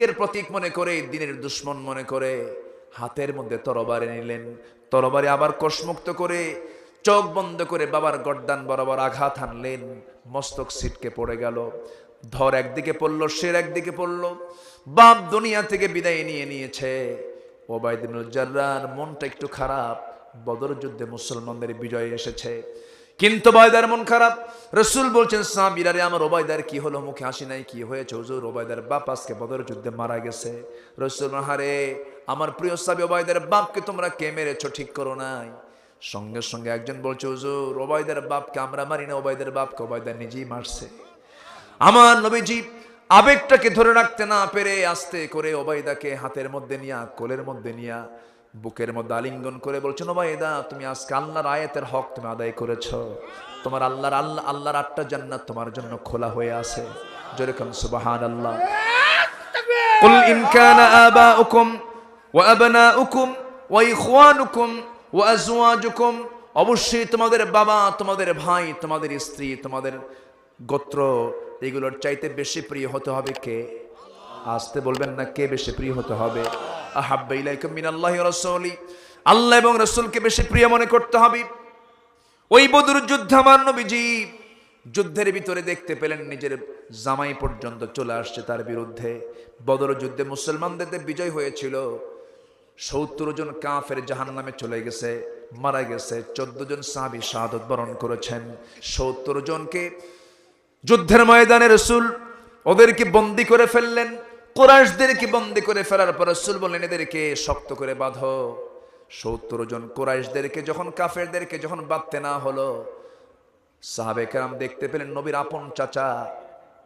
এর প্রতীক মনে করে, দিনের দুশ্মন মনে করে, হাতের মধ্যে তরবারি নিলেন। তরবারি আবার কসমুক্ত করে, চোখ বন্ধ করে বাবার গর্দান বরাবর আঘাত হানলেন। মস্তক সিটকে পড়ে গেল। ধর একদিকে পড়ল, শের একদিকে পড়ল। বাপ দুনিয়া থেকে বিদায় নিয়ে নিয়েছে। ওবায়দুল জার্রার মনটা একটু খারাপ। বদর যুদ্ধে মুসলমানদের বিজয় এসেছে। কিন্তু ওবায়দার মন খারাপ। রসুল বলছেন সাবিরারে আমার ওবায়দার কি হলো? মুখে হাসি নাই কি হয়েছে? হুজুর ওবায়দার বাপ আজকে বদর যুদ্ধে মারা গেছে। রসুল হারে আমার প্রিয় সাবি ওবায়দার বাপকে তোমরা কে মেরেছো? ঠিক করো নাই। সঙ্গে সঙ্গে একজন বলছে, হুজুর ওবায়দার বাপকে আমরা মারি না ওবায়দার বাপকে ওবায়দা নিজেই মারছে। আমার নবীজি আবেগটাকে ধরে রাখতে না পেরে আস্তে করে ওবায়দাকে হাতের মধ্যে নিয়া, কোলের মধ্যে নিয়া বুকের মধ্যে আলিঙ্গন করে বলছেন ওবায়দা তুমি আজকে আল্লাহর আয়াতের হক তুমি আদায় করেছ তোমার আল্লাহর আল্লাহ আল্লাহর আটটা জান্নাত তোমার জন্য খোলা হয়ে আছে যেরকম সুবাহান আল্লাহ قل إن كان آباؤكم وأبناؤكم وإخوانكم وأزواجكم অবশ্যই তোমাদের বাবা তোমাদের ভাই তোমাদের স্ত্রী তোমাদের গোত্র এগুলোর চাইতে বেশি প্রিয় হতে হবে কে আসতে বলবেন না কে বেশি প্রিয় হতে হবে আল্লাহ এবং রাসূলকে বেশি প্রিয় মনে করতে হবে। ওই বদর যুদ্ধে আমার নবীজি যুদ্ধের ভিতরে দেখতে পেলেন নিজের জামাই পর্যন্ত চলে আসছে তার বিরুদ্ধে। বদর যুদ্ধে মুসলমানদের বিজয় হয়েছিল। সত্তর জন কাফের জাহান নামে চলে গেছে, মারা গেছে, চোদ্দ জন সাহাবি শাহাদত বরণ করেছেন। সত্তর জনকে যুদ্ধের ময়দানে রসুল ওদেরকে বন্দি করে ফেললেন। কোরাইশদেরকে বন্দি করে ফেলার পর রসুল বললেন, এদেরকে শক্ত করে বাঁধো। সত্তর জন কোরাইশদেরকে, যখন কাফেরদেরকে যখন বাঁধতে না হলো, সাহাবে কেরাম দেখতে পেলেন নবীর আপন চাচা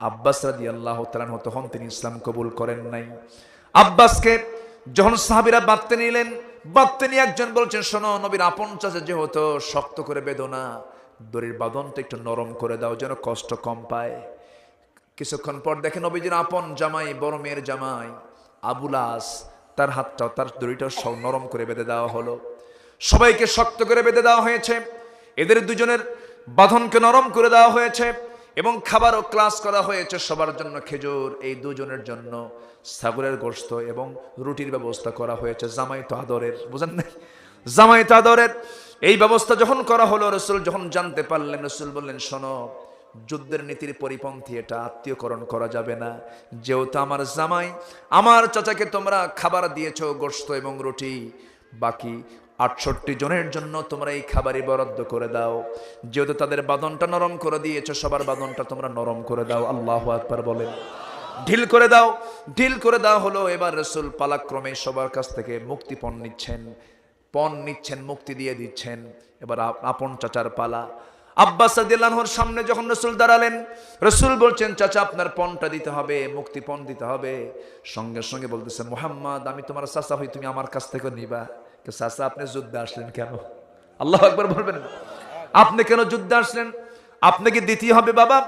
আব্বাস রাজি আল্লাহ তালান তখন তিনি ইসলাম কবুল করেন নাই। আব্বাসকে যখন সাহাবিরা বাঁধতে নিলেন, বাঁধতে নিয়ে একজন বলছেন, শোনো, নবীর আপন চাচা যেহেতু শক্ত করে বেদনা দড়ির বাঁধনটা একটু নরম করে দাও, যেন কষ্ট কম পায়। কিছুক্ষণ পর দেখে নবীজির আপন জামাই, বড় মেয়ের জামাই আবুলাস তার হাতটাও, তার দড়িটাও সব নরম করে বেঁধে দেওয়া হলো। সবাইকে শক্ত করে বেঁধে দেওয়া হয়েছে। এদের দুজনের বাঁধনকে নরম করে দেওয়া হয়েছে এবং খাবারও ক্লাস করা হয়েছে সবার জন্য খেজুর, এই দুজনের জন্য ছাগলের গোস্ত এবং রুটির ব্যবস্থা করা হয়েছে জামাই তো আদরের, বুঝেন নাই? জামাই তো আদরের এই ব্যবস্থা যখন করা হলো, রসুল যখন জানতে পারলেন, রসুল বললেন, শোনো যুদ্ধের নীতির পরিপন্থী, এটা আত্মীয়করণ করা যাবে না। যেহেতু আমার জামাই, আমার চাচাকে তোমরা খাবার দিয়েছ গোস্ত এবং রুটি, বাকি আটষট্টি জনের জন্য তোমরা এই খাবারই বরাদ্দ করে দাও। যেহেতু তাদের বাদনটা নরম করে দিয়েছ, সবার বাদনটা তোমরা নরম করে দাও, আল্লাহ আকবার বলেন। ঢিল করে দাও, ঢিল করে দাও হলো, এবার রসুল পালাক্রমে সবার কাছ থেকে মুক্তিপণ নিচ্ছেন, পণ নিচ্ছেন, মুক্তি দিয়ে দিচ্ছেন। এবার আপন চাচার পালা। আব্বাস আদিল্লাহর সামনে যখন রসুল দাঁড়ালেন, রসুল বলছেন, চাচা, আপনার পণটা দিতে হবে, মুক্তি পণ দিতে হবে। সঙ্গে সঙ্গে বলতেছে, মোহাম্মদ, আমি তোমার চাচা হই, তুমি আমার কাছ থেকে নিবা। চাচা, আপনি যুদ্ধে আসলেন কেন? আল্লাহ একবার বলবেন, আপনি কেন যুদ্ধে আসলেন? আপনাকে দিতেই হবে, বাবা?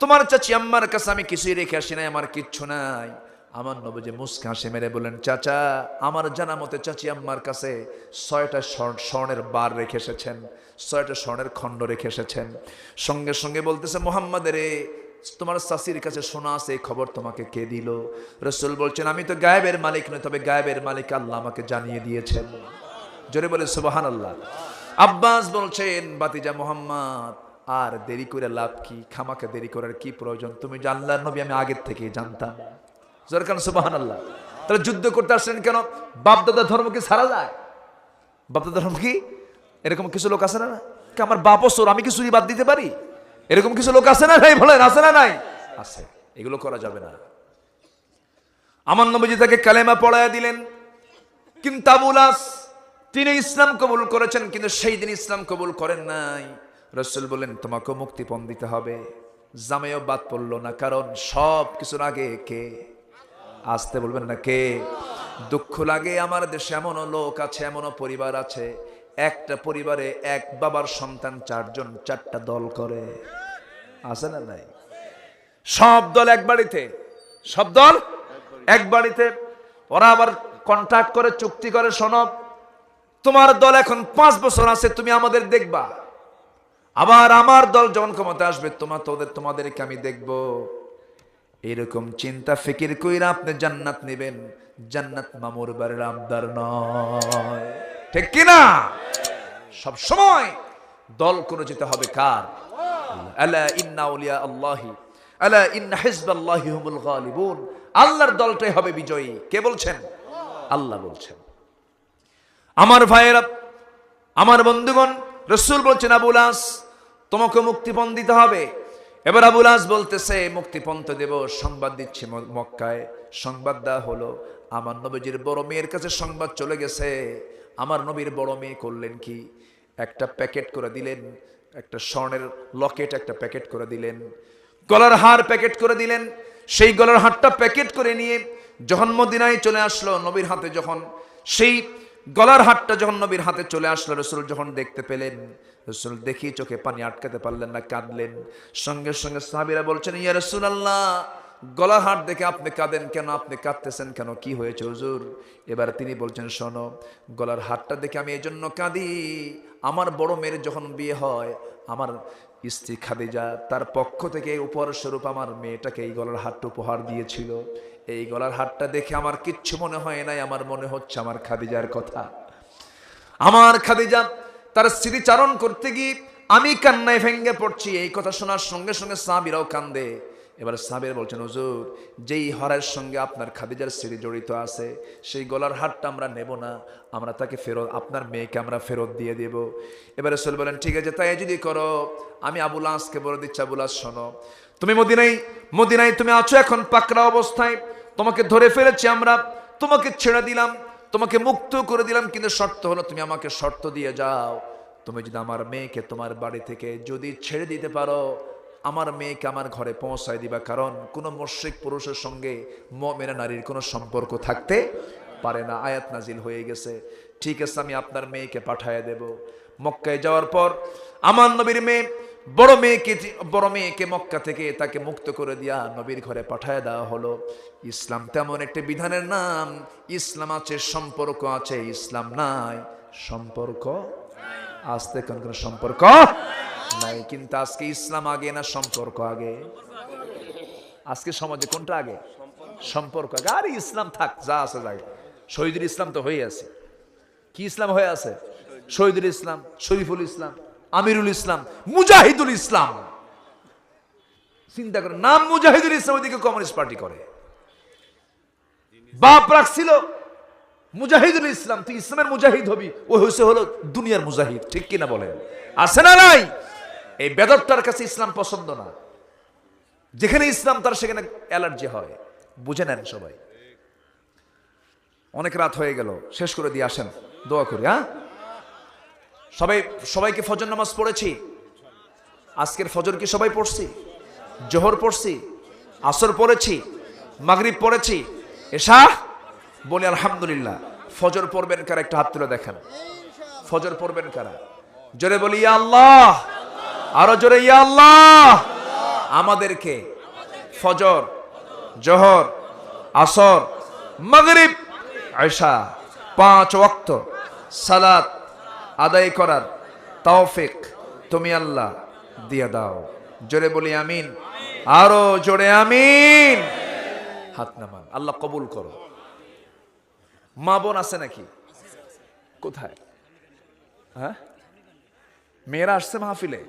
তোমার চাচি আম্মার কাছে আমি কিছুই রেখে আসি নাই, আমার কিচ্ছু নাই। আমার নবজি মুস্কা হাসি মেরে বললেন, চাচা, আমার জানা মতে চাচি আম্মার কাছে ছয়টা স্বর- স্বর্ণের বার রেখে এসেছেন, ছয়টা স্বর্ণের খণ্ড রেখে এসেছেন। সঙ্গে সঙ্গে বলতেছে মোহাম্মদের তোমার চাষির কাছে শোনা আছে, এই খবর তোমাকে কে দিল? রসুল বলছেন, আমি তো গায়েবের মালিক নই, তবে গায়েবের মালিক আল্লাহ আমাকে জানিয়ে দিয়েছেন। জোরে বলে সুবাহান আল্লাহ আব্বাস বলছেন বাতিজা মোহাম্মদ, আর দেরি করে লাভ কি? খামাকে দেরি করার কি প্রয়োজন? তুমি জানলার নবী, আমি আগের থেকেই জানতাম। জোরকান সুবাহান আল্লাহ তাহলে যুদ্ধ করতে আসলেন কেন? বাপদাদা ধর্ম কি ছাড়া যায়? বাপদাদা ধর্ম কি? এরকম কিছু লোক আছে না আমার বাপও চোর, আমি কি চুরি বাদ দিতে পারি? এরকম কিছু লোক আছে না নাই বলেন, আছে না নাই? আছে, এগুলো করা যাবে না। আমার নবীজি তাকে কালেমা পড়ায় দিলেন। কিন্তু আবুলাস তিনি ইসলাম কবুল করেছেন, কিন্তু সেই দিন ইসলাম কবুল করেন নাই। রসুল বলেন তোমাকে মুক্তিপণ দিতে হবে। জামেও বাদ পড়ল না, কারণ সব কিছুর আগে কে? আসতে বলবেন না কে দুঃখ লাগে আমার দেশে এমনও লোক আছে, এমনও পরিবার আছে। একটা পরিবারে এক বাবার সন্তান, চারজন, চারটা দল করে। আছে না নাই? সব দল এক বাড়িতে? সব দল এক বাড়িতে? ওরা আবার কন্ট্রাক্ট করে, চুক্তি করে সনব তোমার দল এখন পাঁচ বছর আছে, তুমি আমাদের দেখবা। আবার আমার দল যখন ক্ষমতা আসবে তোমার তোদের তোমাদেরকে আমি দেখব। এরকম চিন্তা ফিকির কইরা আপনি জান্নাত নেবেন। জান্নাত মামুর বাড়ির আবদার নয়। ঠিক কিনা সব সময় দল করে যেতে হবে কার? আলা ইন্না উলিয়া আল্লাহি, আলা ইন্না হিজবাল্লাহি হুমুল গালিবুন। আল্লাহর দলটাই হবে বিজয়ী। কে বলছেন? আল্লাহ বলছেন। আমার ভাইয়েরা, আমার বন্ধুগণ, রসুল বলছেন, আবুল আস, তোমাকে মুক্তিপণ দিতে হবে। এবার আবুল আস বলতেছে মুক্তিপণ তো দেব, সংবাদ দিচ্ছে মক্কায়। সংবাদ দেওয়া হলো, আমার নবীজির বড় মেয়ের কাছে সংবাদ চলে গেছে। আমার নবীর বড় মেয়ে করলেন কি? একটা প্যাকেট করে দিলেন, একটা স্বর্ণের লকেট একটা প্যাকেট করে দিলেন। গলার হার প্যাকেট করে দিলেন। সেই গলার হারটা প্যাকেট করে নিয়ে যখন মদিনায় চলে আসলো নবীর হাতে। যখন সেই গলার হাটটা যখন নবীর হাতে চলে আসলো, রসুল যখন দেখতে পেলেন রসুল দেখি চোখে পানি আটকাতে পারলেন না, কাঁদলেন। সঙ্গে সঙ্গে সাহাবিরা বলছেন, ইয়া রসুল আল্লাহ গলার হাট দেখে আপনি কাঁদেন কেন? আপনি কাঁদতেছেন কেন? কি হয়েছে হুজুর? এবার তিনি বলছেন, শোনো, গলার হাটটা দেখে আমি এই জন্য কাঁদি। আমার বড় মেয়ের যখন বিয়ে হয়, আমার স্ত্রী খাদিজা, তার পক্ষ থেকে উপহার স্বরূপ আমার মেয়েটাকে এই গলার হাটটা উপহার দিয়েছিল। এই গলার হাটটা দেখে আমার কিচ্ছু মনে হয় নাই, আমার মনে হচ্ছে আমার খাদিজার কথা। আমার খাদিজা তার স্মৃতিচারণ করতে গিয়ে আমি কান্নায় ভেঙ্গে পড়ছি। এই কথা শোনার সঙ্গে সঙ্গে সাবিরাও কান্দে। এবার সাবির বলছেন, হুজুর, যেই হরের সঙ্গে আপনার খাদিজার স্মৃতি জড়িত আছে, সেই গলার হারটা আমরা নেব না। আমরা তাকে ফেরত, আপনার মেয়েকে আমরা ফেরত দিয়ে দেব। এবারে সোল বলেন, ঠিক আছে, তাই যদি করো, আমি আবুল আসকে বলে দিচ্ছি আবুল আস শোনো, তুমি মদিনাই মদিনায় তুমি আছো এখন পাকড়া অবস্থায়। তোমাকে ধরে ফেলেছি আমরা, তোমাকে ছেড়ে দিলাম। তোমাকে মুক্ত করে দিলাম, কিন্তু শর্ত হলো তুমি আমাকে শর্ত দিয়ে যাও। তুমি যদি আমার মেয়েকে তোমার বাড়ি থেকে যদি ছেড়ে দিতে পারো, আমার মেয়েকে আমার ঘরে পৌঁছায় দিবা, কারণ কোনো মুশ্রিক পুরুষের সঙ্গে মেনা নারীর কোনো সম্পর্ক থাকতে পারে না। আয়াত নাজিল হয়ে গেছে। ঠিক আছে, আমি আপনার মেয়েকে পাঠায় দেব। মক্কায় যাওয়ার পর আমার নবীর মেয়ে বড় মেয়েকে বড় মেয়েকে মক্কা থেকে তাকে মুক্ত করে দিয়া নবীর ঘরে পাঠায় দেওয়া হলো। ইসলাম তেমন একটি বিধানের নাম। ইসলাম আছে, সম্পর্ক আছে, ইসলাম নাই। সম্পর্ক? আসতে কোন কোন সম্পর্ক নাই। কিন্তু আজকে ইসলাম আগে না সম্পর্ক আগে? আজকে সমাজে কোনটা আগে? সম্পর্ক আগে। আরে ইসলাম থাক, যা আছে যাক শহীদুল ইসলাম তো হয়ে আছে। কি ইসলাম হয়ে আছে? শহীদুল ইসলাম, শরীফুল ইসলাম। আমিরুল ইসলাম, মুজাহিদুল ইসলাম। চিন্তা করে নাম মুজাহিদুল ইসলাম ওইদিকে কমিউনিস্ট পার্টি করে। বাপ রাখছিল মুজাহিদুল ইসলাম, তুই ইসলামের মুজাহিদ হবি, ও হয়েছে হলো দুনিয়ার মুজাহিদ, ঠিক কিনা বলেন? আছে না নাই? এই বেদরটার কাছে ইসলাম পছন্দ না। যেখানে ইসলাম, তার সেখানে অ্যালার্জি হয়। বুঝে নেন সবাই। অনেক রাত হয়ে গেল, শেষ করে দিয়ে আসেন, দোয়া করি হ্যাঁ? সবাই, সবাইকে ফজর নামাজ পড়েছি। আজকের ফজর কি সবাই পড়ছি? জোহর পড়ছি, আসর পড়েছি, মাগরিব পড়েছি। এশা, বলি আলহামদুলিল্লাহ, ফজর পড়বেন কারা একটা হাত তুলে দেখেন। ফজর পড়বেন কারা? জোরে বলি, ইয়া আল্লাহ! আরও জোরে, ইয়া আল্লাহ! আমাদেরকে ফজর, জোহর, আসর, মাগরিব আয়সা পাঁচ ওয়াক্ত সালাত আদায় করার তৌফিক তুমি আল্লাহ দিয়ে দাও। জোরে বলি আমিন। আরও জোরে আমিন। হাত নামান। আল্লাহ কবুল করো। মা বোন আছে নাকি? কোথায়? হ্যাঁ? মেয়েরা আসছে মাহফিলে?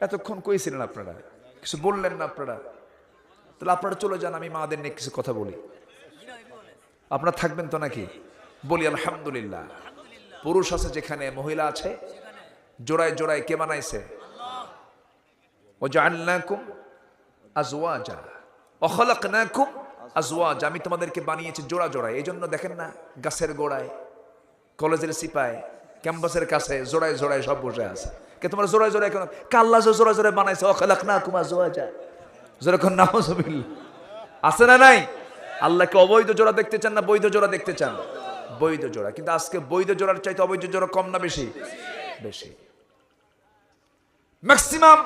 এতক্ষণ কইছিলেন আপনারা? কিছু বললেন না আপনারা? তাহলে আপনারা চলে যান, আমি মাদের নিয়ে কিছু কথা বলি। আপনারা থাকবেন তো নাকি? বলি আলহামদুলিল্লাহ। পুরুষ আছে যেখানে মহিলা আছে? জোড়ায় জোড়ায় কে বানাইছে? ও আজওয়াজা। অখলাকনাকুম আজওয়াজ। আমি তোমাদেরকে বানিয়েছি জোড়া জোড়ায়। এই জন্য দেখেন না গাছের গোড়ায় কলেজের সিপায় ক্যাম্পাসের কাছে জোড়ায় জোড়ায় সব বসে আছে। কে তোমরা জোড়ায় জোড়ায় কেন? কাল্লা যে জোড়া জোড়ায় বানাইছে? অখলাকনাকুম আজওয়াজা। যেরকম নামজবিল্লা আছে না নাই? আল্লাহকে অবৈধ জোড়া দেখতে চান না বৈধ জোড়া দেখতে চান? বৈধ জোড়া। কিন্তু আজকে বৈধ জোড়ার চাইতে অবৈধ জোড়া কম না বেশি? বেশি। ম্যাক্সিমাম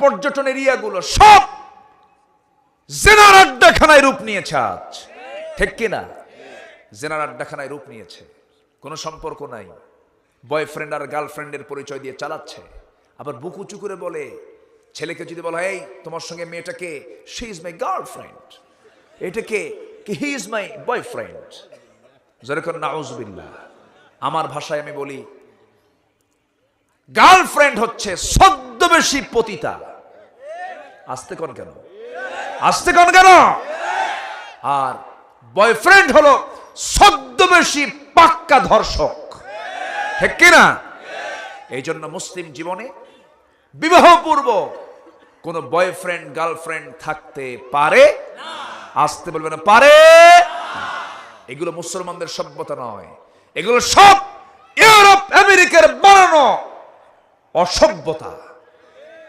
পর্যটন এরিয়াগুলো সব জেনার আড্ডাখানায় রূপ নিয়েছে আজ। ঠিক কিনা জেনার আড্ডাখানায় রূপ নিয়েছে। কোনো সম্পর্ক নাই। বয়ফ্রেন্ড আর গার্লফ্রেন্ডের পরিচয় দিয়ে চালাচ্ছে। আবার বুক উঁচু করে বলে, ছেলেকে যদি বলা হয় এই, তোমার সঙ্গে মেয়েটাকে শি ইজ মাই গার্লফ্রেন্ড এটাকে কি হি ইজ মাই বয়ফ্রেন্ড যেরকম নাউজবিল্লাহ আমার ভাষায় আমি বলি গার্লফ্রেন্ড হচ্ছে ছদ্মবেশী পতিতা। আসতে কোন কেন? আসতে কোন কেন? আর বয়ফ্রেন্ড হলো ছদ্মবেশী পাক্কা ধর্ষক। ঠিক কিনা? এই জন্য মুসলিম জীবনে বিবাহ পূর্ব কোন বয়ফ্রেন্ড গার্লফ্রেন্ড থাকতে পারে আসতে বলবে না, পারে। এগুলো মুসলমানদের সভ্যতা নয়। এগুলো সব ইউরোপ, আমেরিকার বানানো অসভ্যতা।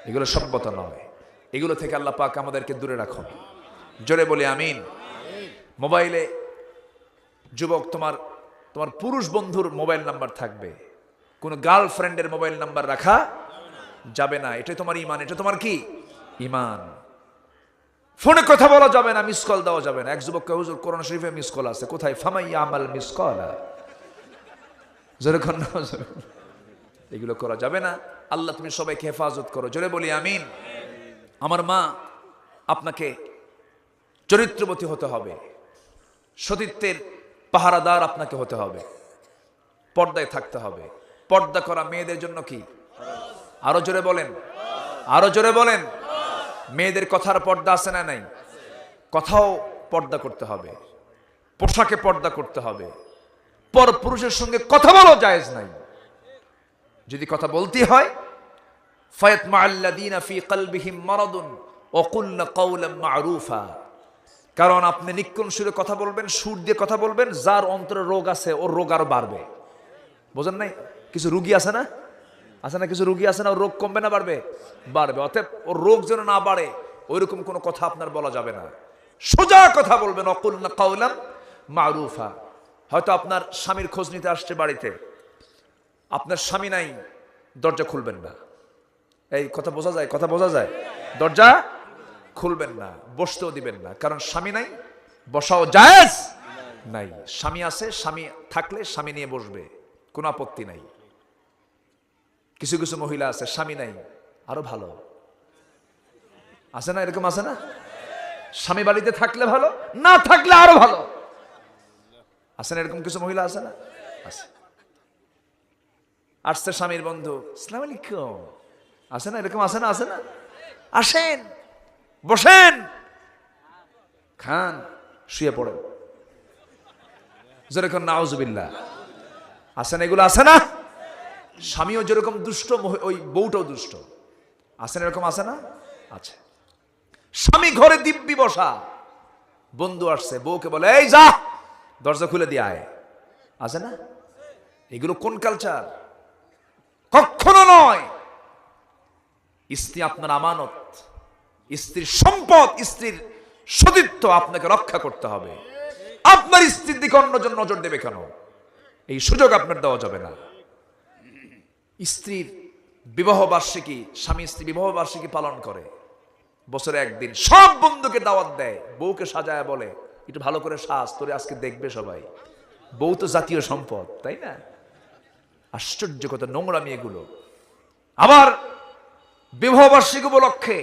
এগুলো সভ্যতা নয়। এগুলো থেকে আল্লাহ পাক আমাদেরকে দূরে রাখুন। জোরে বলি, আমিন। মোবাইলে যুবক, তোমার তোমার পুরুষ বন্ধুর মোবাইল নাম্বার থাকবে। কোনো গার্লফ্রেন্ডের মোবাইল নাম্বার রাখা যাবে না। এটা তোমার ইমান, এটা তোমার কি? ইমান। ফোনে কথা বলা যাবে না মিস কল দেওয়া যাবে না। এক যুবককে, হুজুর, কোরআন শরীফে মিস কল আছে, কোথায়? ফামাইয়া আমাল মিস কল যেরকম এগুলো করা যাবে না। আল্লাহ, তুমি সবাইকে হেফাজত করো। জোরে বলি, আমিন। আমার মা আপনাকে চরিত্রবতী হতে হবে। সতীত্বের পাহারাদার আপনাকে হতে হবে। পর্দায় থাকতে হবে। পর্দা করা মেয়েদের জন্য কি? আরও জোরে বলেন। আরও জোরে বলেন। মেয়েদের কথার পর্দা আছে না নাই? কথাও পর্দা করতে হবে। পোশাকে পর্দা করতে হবে। পর পুরুষের সঙ্গে কথা বলা জায়েজ নাই। যদি কথা বলতে হয়, ফায়াত মাআল্লাযীনা ফি কলবিহিম মারাদুন ওকুলনা কাওলাম মারুফা। কারণ আপনি নিক্ষণ সুরে কথা বলবেন, সুর দিয়ে কথা বলবেন, যার অন্তরে রোগ আছে, ওর রোগ আরও বাড়বে। বোঝেন নাই? কিছু রুগী আছে না? আছে না কিছু রুগী আছে না রোগ কমবে না, বাড়বে? বাড়বে। অতএব ওর রোগ যেন না বাড়ে, ওইরকম কোনো কথা আপনার বলা যাবে না। সোজা কথা বলবেন অকুল না কাউলাম মারুফা। হয়তো আপনার স্বামীর খোঁজ নিতে আসছে বাড়িতে। আপনার স্বামী নাই, দরজা খুলবেন না। এই কথা বোঝা যায়, কথা বোঝা যায়? দরজা খুলবেন না, বসতেও দিবেন না। কারণ স্বামী নাই, বসাও জায়েজ নাই। স্বামী আছে, স্বামী থাকলে স্বামী নিয়ে বসবে, কোনো আপত্তি নাই। কিছু কিছু মহিলা আছে, স্বামী নাই, আরও ভালো। আছে না এরকম আছে না? স্বামী বাড়িতে থাকলে ভালো, না থাকলে আরও ভালো। আছে না এরকম কিছু মহিলা আছে না? আছে। আসছে স্বামীর বন্ধু ইসলাম আছে না এরকম আছে না? আছে না? আসেন, বসেন। খান, শুয়ে পড়েন। যেরকম নাউজুবিল্লাহ। আছে না এগুলো আছে না? স্বামীও যেরকম দুষ্ট ওই বউটাও দুষ্ট। আছে না এরকম? আছে না? আছে। স্বামী ঘরে দিব্যি বসা। বন্ধু আসছে, বউকে বলে, এই যা, দরজা খুলে দিয়ে আয়। আছে না? এগুলো কোন কালচার কখনো নয়। স্ত্রী আপনার আমানত, স্ত্রীর সম্পদ, স্ত্রীর সতীত্ব আপনাকে রক্ষা করতে হবে। আপনার স্ত্রীর দিকে অন্যজন নজর দেবে কেন? এই সুযোগ আপনার দেওয়া যাবে না। স্ত্রীর বিবাহ বার্ষিকী, স্বামী স্ত্রী বিবাহ বার্ষিকী পালন করে। বছরে একদিন সব বন্ধুকে দাওয়াত দেয়, বউকে সাজায় বলে, একটু ভালো করে সাজ, তোরে আজকে দেখবে সবাই। বউ তো জাতীয় সম্পদ, তাই না? আশ্চর্য কত নোংরামি এগুলো। আবার বিবাহ বার্ষিকী উপলক্ষে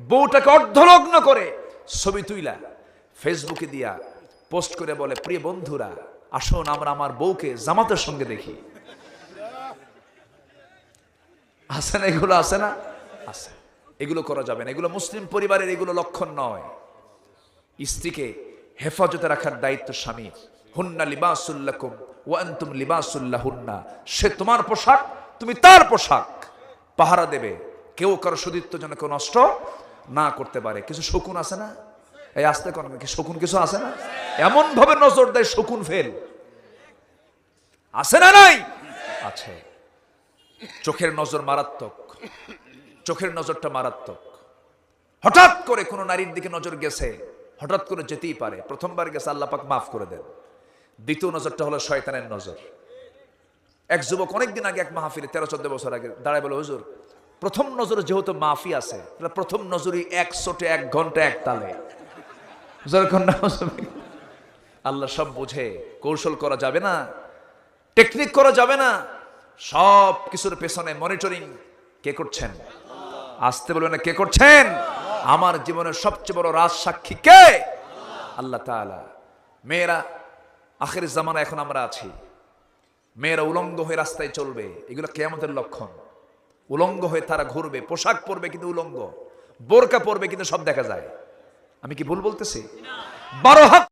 বউটাকে অর্ধলগ্ন করে ছবি তুইলা, ফেসবুকে দিয়া পোস্ট করে বলে, প্রিয় বন্ধুরা, আসুন আমরা আমার বউকে জামাতের সঙ্গে দেখি। আছে না? এগুলো আছে না? আছে। এগুলো করা যাবে না। এগুলো মুসলিম পরিবারের এগুলো লক্ষণ নয়। স্ত্রীকে হেফাজতে রাখার দায়িত্ব স্বামীর হুন্না লিবাসুল্লাকুম ওয়ান্তুম লিবাসুল্লাহ হুন্না সে তোমার পোশাক, তুমি তার পোশাক। পাহারা দেবে। কেউ কারও সতীত্ব যেন কেউ নষ্ট না করতে পারে। কিছু শকুন আছে না? এই আসতে কোন শকুন কিছু আছে না? এমন ভাবে নজর দেয়, শকুন ফেল। আছে না নাই? আছে। চোখের নজর মারাত্মক। চোখের নজরটা মারাত্মক। হঠাৎ করে কোনো নারীর দিকে নজর গেছে, হঠাৎ করে যেতেই পারে। প্রথমবার গেছে, আল্লাহ পাক মাফ করে দেন। দ্বিতীয় নজরটা হলো শয়তানের নজর। এক যুবক অনেকদিন আগে এক মাহফিলে, তেরো চোদ্দ বছর আগে, দাঁড়ায় বলে, হুজুর, প্রথম নজরে যেহেতু মাফি আছে প্রথম নজরই এক সোটে এক ঘণ্টা, এক তালে। আল্লাহ সব বুঝে। কৌশল করা যাবে না, টেকনিক করা যাবে না। সব কিছুর পেছনে মনিটরিং কে করছেন? আসতে বলবেন কে করছেন? আমার জীবনের সবচেয়ে বড় রাজ সাক্ষী কে? আল্লাহ মেয়েরা, আখের জামানা এখন আমরা আছি। মেয়েরা উলঙ্গ হয়ে রাস্তায় চলবে। এগুলো কেয়ামতের লক্ষণ। উলঙ্গ হয়ে তারা ঘুরবে। পোশাক পরবে কিন্তু উলঙ্গ। বোরকা পরবে কিন্তু সব দেখা যায়। আমি কি ভুল বলতেছি? বারো হাত